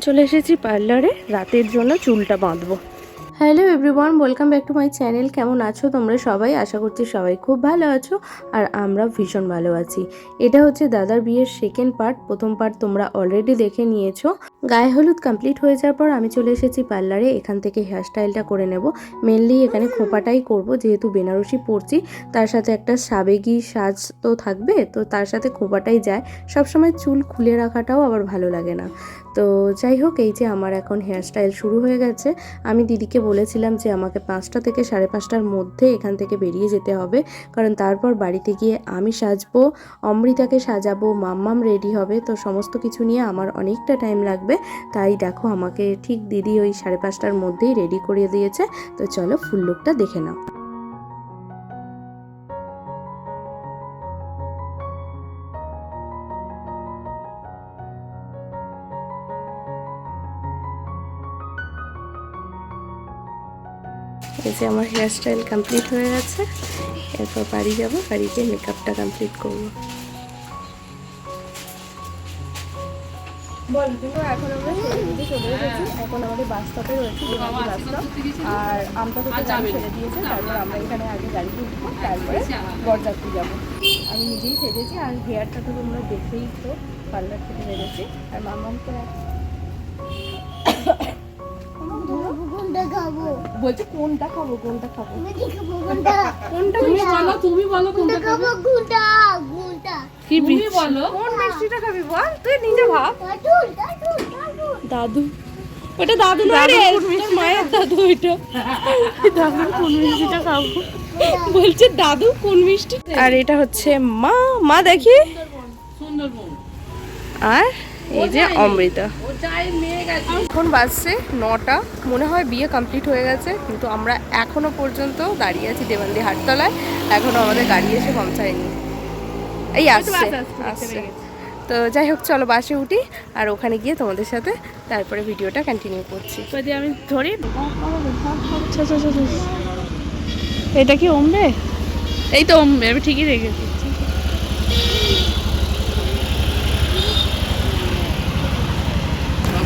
চলে এসেছি পার্লারে রাতের জন্য চুলটা বাঁধবো। Hello everyone, welcome back to my channel. কেমন আছো তোমরা সবাই? আশা করছি সবাই খুব ভালো আছো আর আমরা ভীষণ ভালো আছি। এটা হচ্ছে দাদার বিয়ের সেকেন্ড পার্ট প্রথম পার্ট তোমরা অলরেডি দেখে নিয়েছো। গায়ে হলুদ কমপ্লিট হয়ে যাওয়ার পর আমি চলে এসেছি পার্লারে এখান থেকে হেয়ারস্টাইলটা করে নেব। মেনলি এখানে খোপাটাই করব, যেহেতু বেনারসি পরছি। তার সাথে একটা সাবেগি সাজ তো থাকবে, তো তার সাথে খোপাটাই যায়। সবসময় চুল খুলে রাখাটাও আবার ভালো লাগে না। তো যাই হোক, এই যে আমার এখন হেয়ারস্টাইল শুরু হয়ে গেছে। আমি দিদিকে বলেছিলাম যে আমাকে পাঁচটা থেকে সাড়ে পাঁচটার মধ্যে এখান থেকে বেরিয়ে যেতে হবে। কারণ তারপর বাড়িতে গিয়ে আমি সাজবো, অমৃতাকে সাজাবো, মাম্মাম রেডি হবে। তো সমস্ত কিছু নিয়ে আমার অনেকটা টাইম লাগবে। তাই দেখো আমাকে ঠিক দিদি ওই সাড়ে পাঁচটার মধ্যেই রেডি করিয়ে দিয়েছে। তো চলো ফুল লুকটা দেখে নাও। এই যে আমার হেয়ারস্টাইল কমপ্লিট হয়ে গেছে। এরপর বাড়ি যাব বাড়ি গিয়ে মেকআপটা কমপ্লিট করব। কিন্তু এখন আমরা সরস্বতী চলে এসেছি। এখন আমাদের বাস স্টপে রয়েছে বেনারসি বাস স্টপ আর আমটা থেকে গাড়ি ছেড়ে দিয়েছে তারপর আমরা এখানে আগে গাড়িতে উঠবো তারপরে বরযাত্রী যাব। আমি নিজেই সেজেছি আর হেয়ারটা তো তোমরা দেখেই তো পার্লার থেকে বেরোছি আর মামামকে কোনটা খাব। বলছে কোনটা খাব কোনটা খাব? কোনটা? কোনটা তুমি বলো। তুমি বলো কোনটা খাব? কি তুমি বলো। কোন মিষ্টিটা খাবি বল? তুই নিজে ভাব। দাদু ওটা দাদু না রে। মায়ের দাদু ওইটা। দাদু কোন মিষ্টিটা খাব? বলছে দাদু কোন মিষ্টি? আর এটা হচ্ছে মা মা দেখি। সুন্দরবন। আর? এই যে অমৃতা। ও চাই গেছে। এখন বাজছে নটা। মনে হয় বিয়ে কমপ্লিট হয়ে গেছে কিন্তু আমরা এখনও পর্যন্ত দাঁড়িয়ে আছি দেবান্দি হাটতলায়। এখনও আমাদের গাড়ি এসে পৌঁছায়নি। এই আসছে আসছে তো যাই হোক চলো বাসে উঠি আর ওখানে গিয়ে তোমাদের সাথে তারপরে ভিডিওটা কন্টিনিউ করছি। যদি আমি ধরি। এটা কি অমবে? এই তো উম, আমি ঠিকই রেখেছি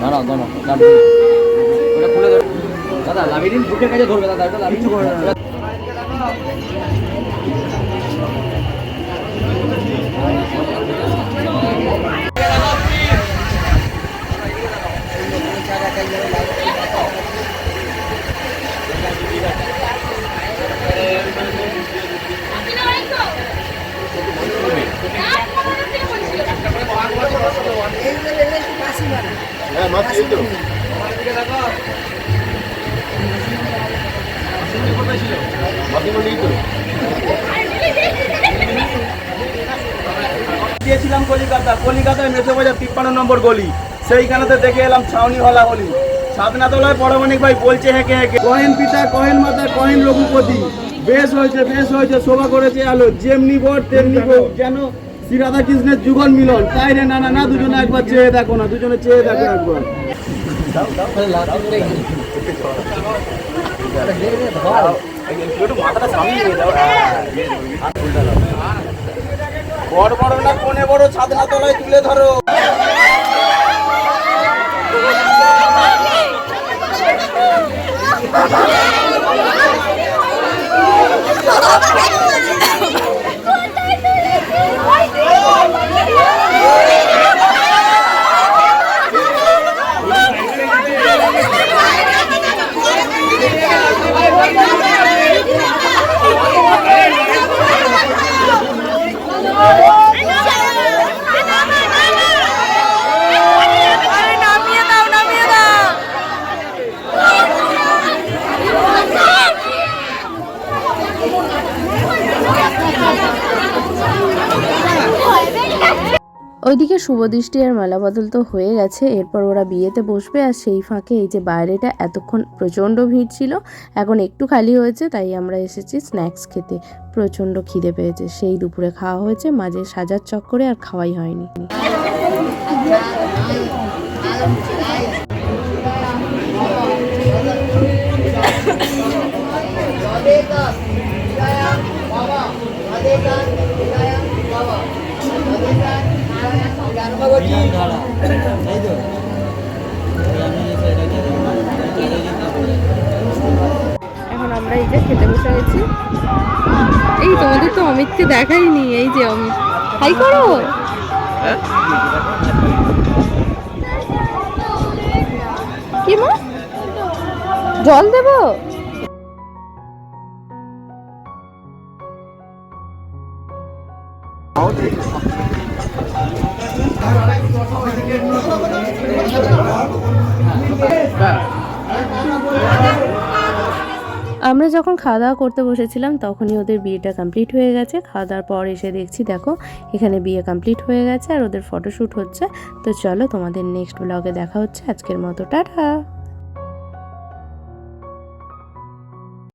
দাঁড়াও দাঁড়াও। ওটা খুলে ধরো। দাদা লাভিদিন বুকের কাছে ধরবে, দাদা ওটা লাভিদিন করে গিয়েছিলাম কলিকাতা, কলিকাতায় মেসো বাজার তিপ্পান্ন নম্বর গলি। সেইখানেতে দেখে এলাম ছাউনি হলা গলি। সাধনাতলায় পরমাণিক ভাই বলছে হেঁকে হেঁকে, কহেন পিতা, কহেন মাতা, কহেন রঘুপতি। বেশ হয়েছে বেশ হয়েছে, শোভা করেছে আলো। যেমনি বর, তেমনি বউ। যেন শ্রী রাধা কৃষ্ণের যুগল মিলন। তাই রে, না না না, দুজনে একবার চেয়ে দেখো না, দুজনে চেয়ে দেখো একবার। বড় বড় না কোনে বড় ছাদনা তলায় তুলে ধরো ওইদিকে শুভদৃষ্টি আর মালা বদল তো হয়ে গেছে। এরপর ওরা বিয়েতে বসবে আর সেই ফাঁকে এই যে বাইরেটা এতক্ষণ প্রচণ্ড ভিড় ছিল এখন একটু খালি হয়েছে তাই আমরা এসেছি স্ন্যাক্স খেতে। প্রচণ্ড খিদে পেয়েছে। সেই দুপুরে খাওয়া হয়েছে মাঝে সাজার চক্করে আর খাওয়াই হয়নি। এখন আমরা এই যে খেতে বসে গেছি এই তোমাদের তো অমিতকে দেখাইনি, এই যে অমিত। হাই করো। কি মা? জল দেবো? আমরা যখন খাওয়া দাওয়া করতে বসেছিলাম, তখনই ওদের বিয়েটা কমপ্লিট হয়ে গেছে। খাওয়া দাওয়ার পর এসে দেখছি, দেখো, এখানে বিয়ে কমপ্লিট হয়ে গেছে আর ওদের ফটোশ্যুট হচ্ছে। তো চলো তোমাদের নেক্সট ব্লগে দেখা হচ্ছে। আজকের মতো, টাটা!